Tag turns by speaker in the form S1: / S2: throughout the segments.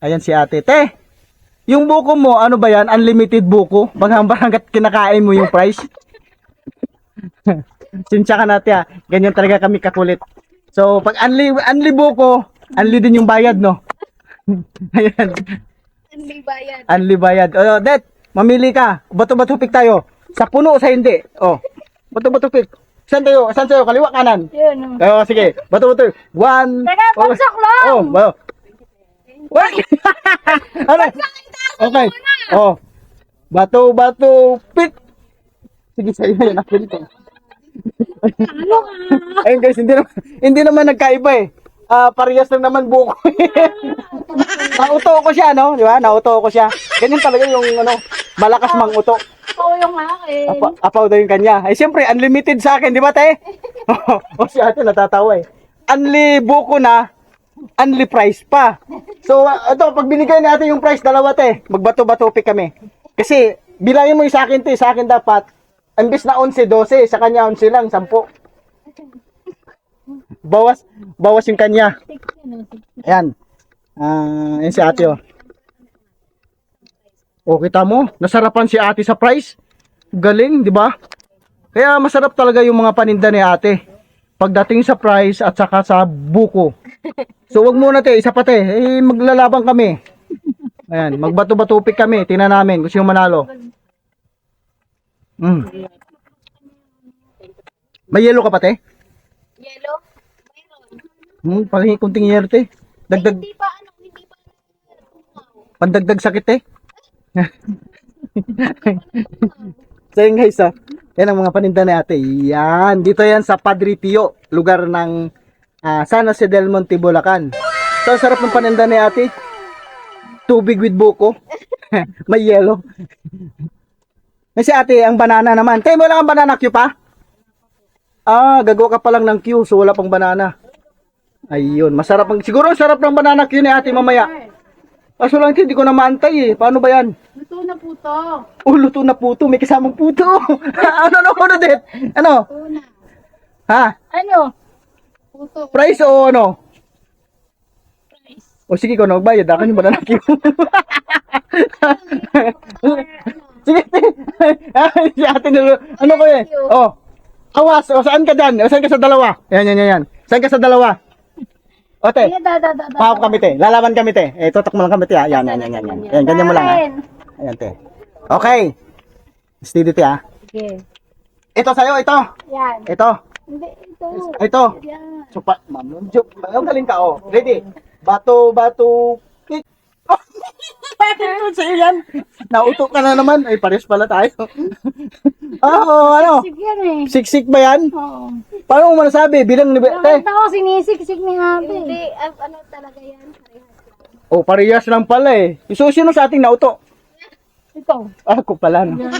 S1: Ayan si ate. Te, yung buko mo, ano ba yan? Unlimited buko? Bagang hanggat kinakain mo yung price? Sinsya ka natin ah. Ganyan talaga kami kakulit. So, pag unli, unli buko, unli din yung bayad, no? Ayan.
S2: Hindi bayad.
S1: Unli bayad. O, Det, mamili ka. Bato-bato pick tayo. Sa puno o sa hindi? Oh. Bato-bato pick. Saan tayo? Saan tayo? Kaliwa, kanan?
S2: Yun.
S1: Oh, sige. Bato-bato. One.
S2: Teka, pagsak lang.
S1: Oh, bato. Wait! ano? Okay. Oh. Bato-bato pick. Sige, sa'yo yan. Ako dito.
S2: Ano ka?
S1: Ayun guys, hindi naman, hindi naman nagkaiba eh. Ah, parehas lang naman buko. Nauto ko siya, no? Di ba? Nauto ko siya. Ganyan talaga yung ano, malakas mang uto.
S2: Oo yung akin.
S1: Apa, apaw daw yung kanya. Ay, siyempre, unlimited sa akin, di ba, te? o si ate natatawa eh. Unli buko na, unli price pa. So, uh, ito, pag binigay ni ate yung price, dalawa, te, magbato-bato pick kami. Kasi, bilangin mo yung sa akin, te, sa akin dapat, imbis na 11, 12, sa kanya 11 lang, 10. Bawas, bawas yung kanya. Ayan. Ah, yan si ate, oh. O, kita mo, nasarapan si ate sa price. Galing, di ba? Kaya masarap talaga yung mga paninda ni ate. Pagdating sa price at saka sa buko. So, wag muna te, isa pa te. Eh, maglalabang kami. Ayan, magbato-batupik kami. Tingnan namin kung sino manalo. Mm. May yellow ka pa te?
S2: Yellow? Mayroon.
S1: Hmm, pahingi kunting yellow te. Dagdag,
S2: Hindi pa ano, hindi pa
S1: pandagdag sakit te. so yun guys ah. Yan ang mga paninda ni ate. Yan. Dito yan sa Padre Pio. Lugar ng ah, San Jose del Monte, Bulacan. So ang sarap ng paninda ni ate. Tubig with buko. May yellow. Kasi ate, ang banana naman. Tayo mo lang ang banana Q pa? Ah, gagawa ka pa lang ng Q. So wala pang banana. Ayun. Masarap. Ang, siguro ang sarap ng banana Q ni ate mamaya. Kaso lang hindi ko na maantay eh. Paano ba yan?
S2: Luto na po to.
S1: Oh, luto na puto. May kasamang puto. ano, ano, ano, det? Ano?
S2: Una.
S1: Ha?
S2: Ano? Puto.
S1: Price o ano?
S2: Price.
S1: O sige ko, nagbayad. Akin yung banana cue. sige, si ate na, ano ko eh? Oh, awas. O, saan ka dyan? O, saan ka sa dalawa? Yan, yan, yan, yan. Saan ka sa dalawa? O, te.
S2: Ayan, da, da, da, da.
S1: Pahawak kami, te. Lalaban kami, te. Eh, tutok mo lang kami, te. ah. Yan, yan, yan, yan. yan. Yan, ganyan mo lang, ha.
S2: Ayan.
S1: Te. Okay. Steady, te, ha.
S2: Sige.
S1: Ito sa'yo, ito.
S2: Yan.
S1: Ito.
S2: Hindi, ito.
S1: Ito.
S2: Yan.
S1: So, pa, ma'am, joke. Ang galing ka, oh. Ready? Bato, bato, kick. Bakit yun sa'yo yan? Nauto ka na naman. Ay, pares pala tayo. oh, ano?
S2: Sige yan eh.
S1: Siksik ba yan?
S2: Oo.
S1: Paano mo masasabi? Bilang ni... Te.
S2: Nakita ko sinisiksik ni ate. Hindi, ano talaga yan.
S1: Oh, parehas lang pala eh. So, sino sa ating nauto?
S2: Ito.
S1: Ako pala, no?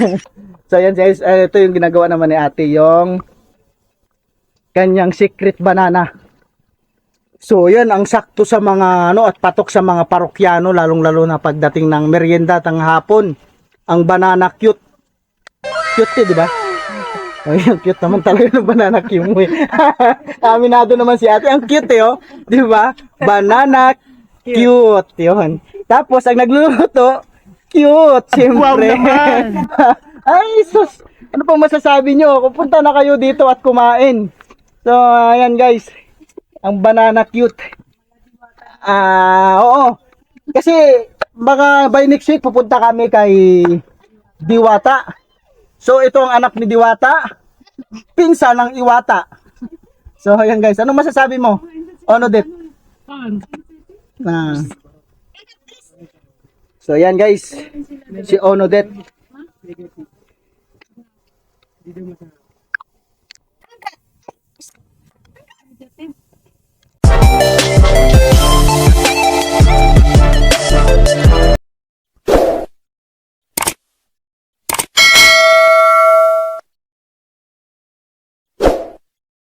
S1: so, yan guys. Eh, ito yung ginagawa naman ni ate. Yung kanyang secret banana. So, yan ang sakto sa mga ano at patok sa mga parokyano lalong-lalo na pagdating ng merienda tang hapon. Ang banana cute. Cute, eh, di ba? Ay, ang cute naman talaga ng banana cute mo eh. Aminado naman si ate. Ang cute eh, oh. Di ba? Banana cute. Yun. Tapos, ang nagluluto, cute, siyempre. Ay, sus. Ano pang masasabi nyo? Pupunta na kayo dito at kumain. So, ayan guys. Ang banana cute. Ah, oo. Kasi, baka by next week, pupunta kami kay Diwata. So, ito ang anak ni Diwata. Pinsan ng Iwata. So, ayan guys. Ano masasabi mo? Ano, dit? Ah. So, ayan guys. Si Onodet.